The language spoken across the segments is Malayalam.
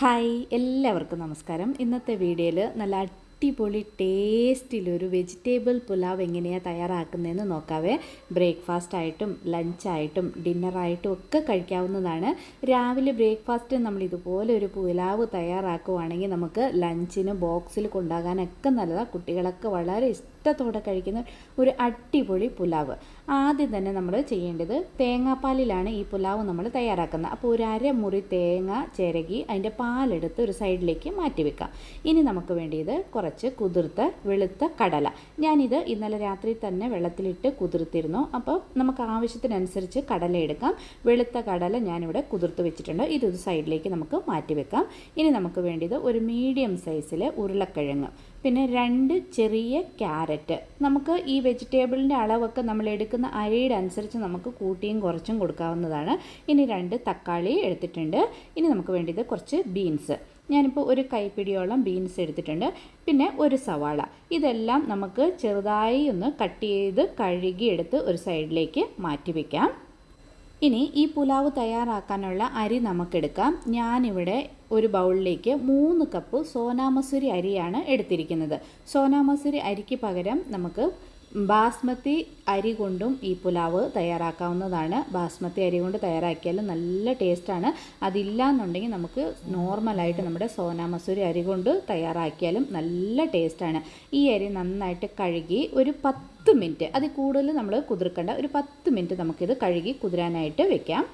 ഹായ് എല്ലാവർക്കും നമസ്കാരം. ഇന്നത്തെ വീഡിയോയിൽ നല്ല അടിപൊളി ടേസ്റ്റിലൊരു വെജിറ്റബിൾ പുലാവ് എങ്ങനെയാണ് തയ്യാറാക്കുന്നതെന്ന് നോക്കാവേ. ബ്രേക്ക്ഫാസ്റ്റ് ആയിട്ടും ലഞ്ചായിട്ടും ഡിന്നറായിട്ടും ഒക്കെ കഴിക്കാവുന്നതാണ്. രാവിലെ ബ്രേക്ക്ഫാസ്റ്റ് നമ്മൾ ഇതുപോലെ ഒരു പുലാവ് തയ്യാറാക്കുവാണെങ്കിൽ നമുക്ക് ലഞ്ചിന് ബോക്സിൽ കൊണ്ടാകാനൊക്കെ നല്ലതാണ് കുട്ടികളൊക്കെ വളരെ ഇഷ്ടത്തോടെ കഴിക്കുന്ന ഒരു അടിപൊളി പുലാവ്. ആദ്യം തന്നെ നമ്മൾ ചെയ്യേണ്ടത് തേങ്ങാപ്പാലിലാണ് ഈ പുലാവ് നമ്മൾ തയ്യാറാക്കുന്നത്. അപ്പോൾ ഒരു അരമുറി തേങ്ങ ചിരകി അതിന്റെ പാലെടുത്ത് ഒരു സൈഡിലേക്ക് മാറ്റി വെക്കാം. ഇനി നമുക്ക് വേണ്ടിയത് കുറച്ച് കുതിർത്ത വെളുത്ത കടല. ഞാനിത് ഇന്നലെ രാത്രി തന്നെ വെള്ളത്തിലിട്ട് കുതിർത്തിരുന്നു. അപ്പോൾ നമുക്ക് ആവശ്യത്തിനനുസരിച്ച് കടല എടുക്കാം. വെളുത്ത കടല ഞാനിവിടെ കുതിർത്ത് വെച്ചിട്ടുണ്ട്. ഇതൊരു സൈഡിലേക്ക് നമുക്ക് മാറ്റി വെക്കാം. ഇനി നമുക്ക് വേണ്ടിയത് ഒരു മീഡിയം സൈസിലെ ഉരുളക്കിഴങ്ങ്. പിന്നെ രണ്ട് ചെറിയ ക്യാരറ്റ്. നമുക്ക് ഈ വെജിറ്റബിളിന്റെ അളവൊക്കെ നമ്മൾ എടുക്കുന്ന അരിയുടെ അനുസരിച്ച് നമുക്ക് കൂട്ടിയും കുറച്ചും കൊടുക്കാവുന്നതാണ്. ഇനി രണ്ട് തക്കാളി എടുത്തിട്ടുണ്ട്. ഇനി നമുക്ക് വേണ്ടിയത് കുറച്ച് ബീൻസ്. ഞാനിപ്പോൾ ഒരു കൈപ്പിടിയോളം ബീൻസ് എടുത്തിട്ടുണ്ട്. പിന്നെ ഒരു സവാള. ഇതെല്ലാം നമുക്ക് ചെറുതായി ഒന്ന് കട്ട് ചെയ്ത് കഴുകിയെടുത്ത് ഒരു സൈഡിലേക്ക് മാറ്റി വയ്ക്കാം ഇനി ഈ പുലാവ് തയ്യാറാക്കാനുള്ള അരി നമുക്കെടുക്കാം. ഞാനിവിടെ ഒരു ബൗളിലേക്ക് മൂന്ന് കപ്പ് സോനാമസൂരി അരിയാണ് എടുത്തിരിക്കുന്നത്. സോനാമസൂരി അരിക്ക് പകരം നമുക്ക് ബാസ്മതി അരി കൊണ്ടും ഈ പുലാവ് തയ്യാറാക്കാവുന്നതാണ്. ബാസ്മതി അരി കൊണ്ട് തയ്യാറാക്കിയാലും നല്ല ടേസ്റ്റാണ്. അതില്ല എന്നുണ്ടെങ്കിൽ നമുക്ക് നോർമലായിട്ട് നമ്മുടെ സോനാ മസൂരി അരി കൊണ്ട് തയ്യാറാക്കിയാലും നല്ല ടേസ്റ്റാണ്. ഈ അരി നന്നായിട്ട് കഴുകി ഒരു പത്ത് മിനിറ്റ് അതിൽ കൂടുതൽ നമ്മൾ കുതിർക്കേണ്ട ഒരു പത്ത് മിനിറ്റ് നമുക്കിത് കഴുകി കുതിരാനായിട്ട് വെക്കാം.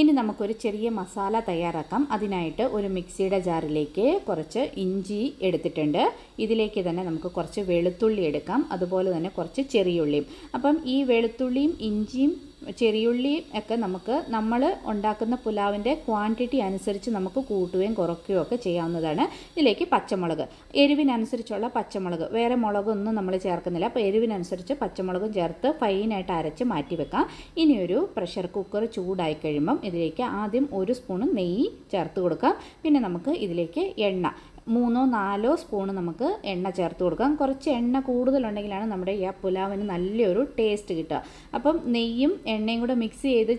ഇനി നമുക്കൊരു ചെറിയ മസാല തയ്യാറാക്കാം. അതിനായിട്ട് ഒരു മിക്സിയുടെ ജാറിലേക്ക് കുറച്ച് ഇഞ്ചി എടുത്തിട്ടുണ്ട്. ഇതിലേക്ക് തന്നെ നമുക്ക് കുറച്ച് വെളുത്തുള്ളി എടുക്കാം. അതുപോലെ തന്നെ കുറച്ച് ചെറിയുള്ളിയും. അപ്പം ഈ വെളുത്തുള്ളിയും ഇഞ്ചിയും ചെറിയുള്ളിയും ഒക്കെ നമുക്ക് നമ്മൾ ഉണ്ടാക്കുന്ന പുലാവിന്റെ ക്വാണ്ടിറ്റി അനുസരിച്ച് നമുക്ക് കൂട്ടുകയും കുറയ്ക്കുകയും ഒക്കെ ചെയ്യാവുന്നതാണ്. ഇതിലേക്ക് പച്ചമുളക്. എരിവിനനുസരിച്ചുള്ള പച്ചമുളക്. വേറെ മുളകൊന്നും നമ്മൾ ചേർക്കുന്നില്ല. അപ്പോൾ എരിവിനനുസരിച്ച് പച്ചമുളകും ചേർത്ത് ഫൈനായിട്ട് അരച്ച് മാറ്റി വെക്കാം. ഇനിയൊരു പ്രഷർ കുക്കർ ചൂടായി കഴിയുമ്പം ഇതിലേക്ക് ആദ്യം ഒരു സ്പൂൺ നെയ്യ് ചേർത്ത് കൊടുക്കാം. പിന്നെ നമുക്ക് ഇതിലേക്ക് എണ്ണ. മൂന്നോ നാലോ സ്പൂൺ നമുക്ക് എണ്ണ ചേർത്ത് കൊടുക്കാം. കുറച്ച് എണ്ണ കൂടുതലുണ്ടെങ്കിലാണ് നമ്മുടെ ഈ പുലാവിന് നല്ലൊരു ടേസ്റ്റ് കിട്ടുക. അപ്പം നെയ്യും എണ്ണയും കൂടെ മിക്സ് ചെയ്ത്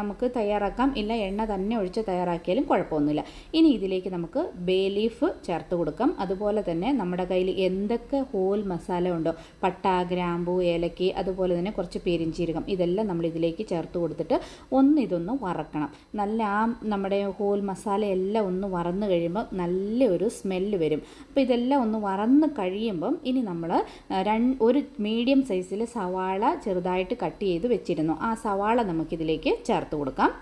നമുക്ക് തയ്യാറാക്കാം. ഇല്ല എണ്ണ തന്നെ ഒഴിച്ച് തയ്യാറാക്കിയാലും കുഴപ്പമൊന്നുമില്ല. ഇനി ഇതിലേക്ക് നമുക്ക് ബേ ലീഫ് ചേർത്ത് കൊടുക്കാം. അതുപോലെ തന്നെ നമ്മുടെ കയ്യിൽ എന്തൊക്കെ ഹോൽ മസാല ഉണ്ടോ പട്ട ഗ്രാമ്പു ഏലക്കി അതുപോലെ തന്നെ കുറച്ച് പെരിഞ്ചീരകം ഇതെല്ലാം നമ്മൾ ഇതിലേക്ക് ചേർത്ത് കൊടുത്തിട്ട് ഒന്ന് ഇതൊന്ന് വറക്കണം. നല്ല ആ നമ്മുടെ ഹോൾ മസാല എല്ലാം ഒന്ന് വറന്ന് കഴിയുമ്പോൾ നല്ലൊരു സ്മെല്ല് വരും. അപ്പോൾ ഇതെല്ലാം ഒന്ന് വറന്ന് കഴിയുമ്പം ഇനി നമ്മൾ ഒരു മീഡിയം സൈസിൽ സവാള ചെറുതായിട്ട് കട്ട് ചെയ്ത് വെച്ചിരുന്നു. ആ സവാള നമുക്കിതിലേക്ക് ചേർത്ത് കൊടുക്കാം.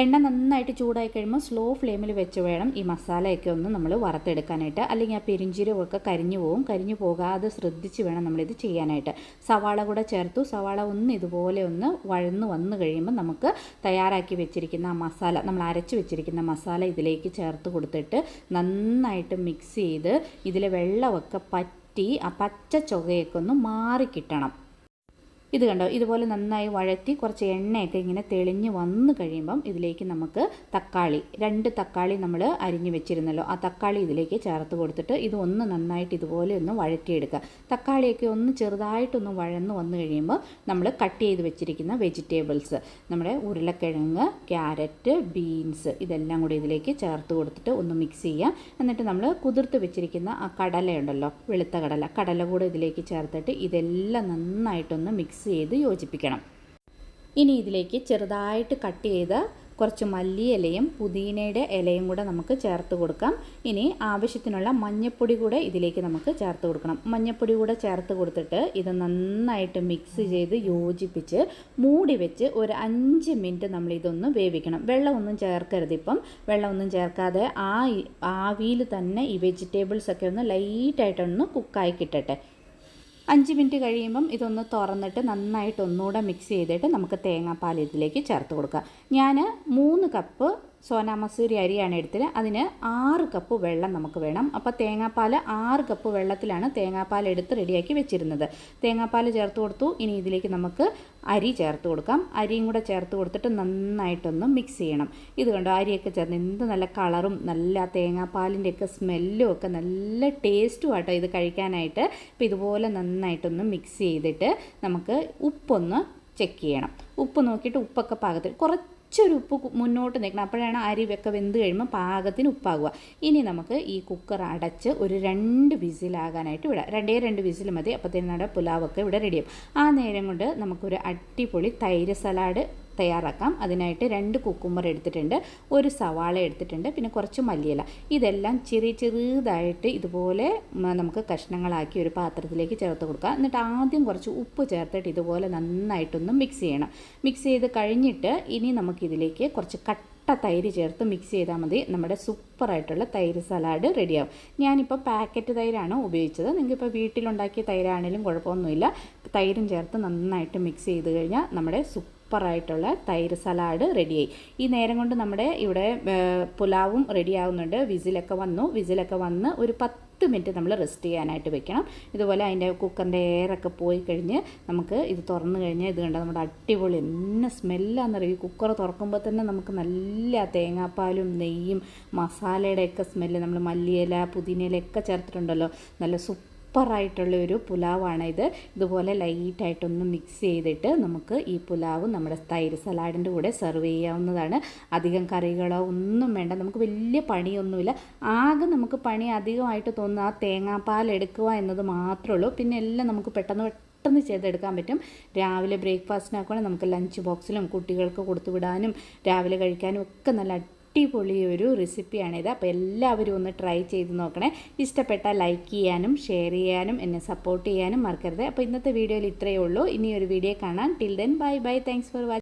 എണ്ണ നന്നായിട്ട് ചൂടായി കഴിയുമ്പോൾ സ്ലോ ഫ്ലെയിമിൽ വെച്ച് വേണം ഈ മസാലയൊക്കെ ഒന്ന് നമ്മൾ വറുത്തെടുക്കാനായിട്ട്. അല്ലെങ്കിൽ ആ പെരിഞ്ചീരകമൊക്കെ കരിഞ്ഞു പോകും കരിഞ്ഞു പോകാതെ ശ്രദ്ധിച്ച് വേണം നമ്മളിത് ചെയ്യാനായിട്ട്. സവാള കൂടെ ചേർത്തു. സവാള ഒന്ന് ഇതുപോലെ ഒന്ന് വഴന്ന് വന്നു കഴിയുമ്പോൾ നമുക്ക് തയ്യാറാക്കി വെച്ചിരിക്കുന്ന ആ മസാല നമ്മൾ അരച്ച് വെച്ചിരിക്കുന്ന മസാല ഇതിലേക്ക് ചേർത്ത് കൊടുത്തിട്ട് നന്നായിട്ട് മിക്സ് ചെയ്ത് ഇതിലെ വെള്ളമൊക്കെ പറ്റി ആ പച്ച ചുകയൊക്കെ ഒന്ന് മാറിക്കിട്ടണം ഇത് കണ്ടോ? ഇതുപോലെ നന്നായി വഴറ്റി കുറച്ച് എണ്ണയൊക്കെ ഇങ്ങനെ തെളിഞ്ഞ് വന്ന് കഴിയുമ്പം ഇതിലേക്ക് നമുക്ക് തക്കാളി രണ്ട് തക്കാളി നമ്മൾ അരിഞ്ഞു വെച്ചിരുന്നല്ലോ. ആ തക്കാളി ഇതിലേക്ക് ചേർത്ത് കൊടുത്തിട്ട് ഇത് ഒന്ന് നന്നായിട്ട് ഇതുപോലെ ഒന്ന് വഴറ്റിയെടുക്കുക. തക്കാളിയൊക്കെ ഒന്ന് ചെറുതായിട്ടൊന്ന് വഴന്ന് വന്നു കഴിയുമ്പോൾ നമ്മൾ കട്ട് ചെയ്ത് വെച്ചിരിക്കുന്ന വെജിറ്റബിൾസ് നമ്മുടെ ഉരുളക്കിഴങ്ങ് ക്യാരറ്റ് ബീൻസ് ഇതെല്ലാം കൂടി ഇതിലേക്ക് ചേർത്ത് കൊടുത്തിട്ട് ഒന്ന് മിക്സ് ചെയ്യുക എന്നിട്ട് നമ്മൾ കുതിർത്ത് വെച്ചിരിക്കുന്ന ആ കടലയുണ്ടല്ലോ വെളുത്ത കടല കടല കൂടെ ഇതിലേക്ക് ചേർത്തിട്ട് ഇതെല്ലാം നന്നായിട്ടൊന്ന് മിക്സ് ചെയ്ത് യോജിപ്പിക്കണം. ഇനി ഇതിലേക്ക് ചെറുതായിട്ട് കട്ട് ചെയ്ത കുറച്ച് മല്ലിയിലയും പുതിനയുടെ ഇലയും കൂടെ നമുക്ക് ചേർത്ത് കൊടുക്കാം. ഇനി ആവശ്യത്തിനുള്ള മഞ്ഞപ്പൊടി കൂടെ ഇതിലേക്ക് നമുക്ക് ചേർത്ത് കൊടുക്കണം. മഞ്ഞപ്പൊടി കൂടെ ചേർത്ത് കൊടുത്തിട്ട് ഇത് നന്നായിട്ട് മിക്സ് ചെയ്ത് യോജിപ്പിച്ച് മൂടി വെച്ച് ഒരു അഞ്ച് മിനിറ്റ് നമ്മൾ ഇതൊന്ന് വേവിക്കണം. വെള്ളമൊന്നും ചേർക്കരുത് ഇപ്പം. വെള്ളമൊന്നും ചേർക്കാതെ ആ ആവിയിൽ തന്നെ ഈ വെജിറ്റബിൾസ് ഒക്കെ ഒന്ന് ലൈറ്റായിട്ടൊന്ന് കുക്കായി കിട്ടട്ടെ. അഞ്ച് മിനിറ്റ് കഴിയുമ്പം ഇതൊന്ന് തുറന്നിട്ട് നന്നായിട്ട് ഒന്നുകൂടെ മിക്സ് ചെയ്തിട്ട് നമുക്ക് തേങ്ങാപ്പാൽ ഇതിലേക്ക് ചേർത്ത് കൊടുക്കാം. ഞാൻ മൂന്ന് കപ്പ് സോനാ മസൂരി അരിയാണ് എടുത്തത് അതിന് ആറ് കപ്പ് വെള്ളം നമുക്ക് വേണം. അപ്പോൾ തേങ്ങാപ്പാൽ ആറ് കപ്പ് വെള്ളത്തിലാണ് തേങ്ങാപ്പാൽ എടുത്ത് റെഡിയാക്കി വെച്ചിരുന്നത്. തേങ്ങാപ്പാൽ ചേർത്ത് കൊടുത്തു. ഇനി ഇതിലേക്ക് നമുക്ക് അരി ചേർത്ത് കൊടുക്കാം. അരിയും കൂടെ ചേർത്ത് കൊടുത്തിട്ട് നന്നായിട്ടൊന്ന് മിക്സ് ചെയ്യണം. ഇത് കണ്ടോ? അരിയൊക്കെ ചേർന്ന് എന്ത് നല്ല കളറും നല്ല തേങ്ങാപ്പാലിന്റെയൊക്കെ സ്മെല്ലും ഒക്കെ നല്ല ടേസ്റ്റും ആട്ടോ ഇത് കഴിക്കാനായിട്ട്. അപ്പോൾ ഇതുപോലെ നന്നായിട്ടൊന്ന് മിക്സ് ചെയ്തിട്ട് നമുക്ക് ഉപ്പൊന്ന് ചെക്ക് ചെയ്യണം. ഉപ്പ് നോക്കിയിട്ട് ഉപ്പൊക്കെ പാകത്തിൽ കുറച്ച് കുറച്ചൊരു ഉപ്പ് മുന്നോട്ട് നിൽക്കണം. അപ്പോഴാണ് അരി വെക്ക വെന്ത് കഴിയുമ്പോൾ പാകത്തിന് ഉപ്പാകുക. ഇനി നമുക്ക് ഈ കുക്കർ അടച്ച് ഒരു രണ്ട് വിസിലാകാനായിട്ട് വിടാം. രണ്ടേ രണ്ട് വിസിൽ മതി. അപ്പോഴത്തേനും നമ്മുടെ പുലാവൊക്കെ ഇവിടെ റെഡിയാവും ആ നേരം കൊണ്ട് നമുക്കൊരു അടിപൊളി തൈര് സലാഡ് തയ്യാറാക്കാം. അതിനായിട്ട് രണ്ട് കുക്കുമ്പർ എടുത്തിട്ടുണ്ട്. ഒരു സവാള എടുത്തിട്ടുണ്ട്. പിന്നെ കുറച്ച് മല്ലിയില. ഇതെല്ലാം ചെറിയ ചെറുതായിട്ട് ഇതുപോലെ നമുക്ക് കഷ്ണങ്ങളാക്കി ഒരു പാത്രത്തിലേക്ക് ചേർത്ത് കൊടുക്കുക. എന്നിട്ട് ആദ്യം കുറച്ച് ഉപ്പ് ചേർത്തിട്ട് ഇതുപോലെ നന്നായിട്ടൊന്ന് മിക്സ് ചെയ്യണം. മിക്സ് ചെയ്ത് കഴിഞ്ഞിട്ട് ഇനി നമുക്കിതിലേക്ക് കുറച്ച് കട്ട തൈര് ചേർത്ത് മിക്സ് ചെയ്താൽ മതി. നമ്മുടെ സൂപ്പറായിട്ടുള്ള തൈര് സലാഡ് റെഡിയാവും. ഞാനിപ്പോൾ പാക്കറ്റ് തൈരാണ് ഉപയോഗിച്ചത്. നിങ്ങൾക്കിപ്പോൾ വീട്ടിലുണ്ടാക്കിയ തൈരാണെങ്കിലും കുഴപ്പമൊന്നുമില്ല. തൈരും ചേർത്ത് നന്നായിട്ട് മിക്സ് ചെയ്ത് കഴിഞ്ഞാൽ നമ്മുടെ സൂപ്പറായിട്ടുള്ള തൈര് സലാഡ് റെഡിയായി. ഈ നേരം കൊണ്ട് നമ്മുടെ ഇവിടെ പുലാവും റെഡിയാവുന്നുണ്ട്. വിസിലൊക്കെ വന്നു. വിസിലൊക്കെ വന്ന് ഒരു പത്ത് മിനിറ്റ് നമ്മൾ റെസ്റ്റ് ചെയ്യാനായിട്ട് വെക്കണം. ഇതുപോലെ അതിന്റെ കുക്കറിന്റെ എയറൊക്കെ പോയി കഴിഞ്ഞ് നമുക്ക് ഇത് തുറന്നു കഴിഞ്ഞാൽ ഇത് കണ്ടാൽ നമ്മുടെ അടിപൊളി എന്നെ സ്മെല്ലാണെന്നറിയും കുക്കർ തുറക്കുമ്പോൾ തന്നെ നമുക്ക് നല്ല തേങ്ങാപ്പാലും നെയ്യും മസാലയുടെയൊക്കെ സ്മെല്ല് നമ്മൾ മല്ലിയില പുതിനയിലൊക്കെ ചേർത്തിട്ടുണ്ടല്ലോ. നല്ല സൂപ്പറായിട്ടുള്ള ഒരു പുലാവാണ് ഇത് ഇതുപോലെ ലൈറ്റായിട്ടൊന്ന് മിക്സ് ചെയ്തിട്ട് നമുക്ക് ഈ പുലാവ് നമ്മുടെ തൈര് സലാഡിന്റെ കൂടെ സെർവ് ചെയ്യാവുന്നതാണ്. അധികം കറികളോ ഒന്നും വേണ്ട. നമുക്ക് വലിയ പണിയൊന്നുമില്ല. ആകെ നമുക്ക് പണി അധികമായിട്ട് തോന്നുന്ന ആ തേങ്ങാപ്പാൽ എടുക്കുക എന്നത് മാത്രമേ ഉള്ളൂ. പിന്നെ എല്ലാം നമുക്ക് പെട്ടെന്ന് പെട്ടെന്ന് ചെയ്തെടുക്കാൻ പറ്റും. രാവിലെ ബ്രേക്ക്ഫാസ്റ്റിനാക്കുകയാണെങ്കിൽ നമുക്ക് ലഞ്ച് ബോക്സിലും കുട്ടികൾക്ക് കൊടുത്തു വിടാനും രാവിലെ കഴിക്കാനും ഒക്കെ നല്ല അടിപൊളി ഒരു റെസിപ്പിയാണിത് അപ്പോൾ എല്ലാവരും ഒന്ന് ട്രൈ ചെയ്ത് നോക്കണേ. ഇഷ്ടപ്പെട്ട ലൈക്ക് ചെയ്യാനും ഷെയർ ചെയ്യാനും എന്നെ സപ്പോർട്ട് ചെയ്യാനും മറക്കരുത്. അപ്പോൾ ഇന്നത്തെ വീഡിയോയിൽ ഇത്രയേ ഉള്ളൂ. ഇനി ഒരു വീഡിയോ കാണാം. Till then bye bye thanks for watching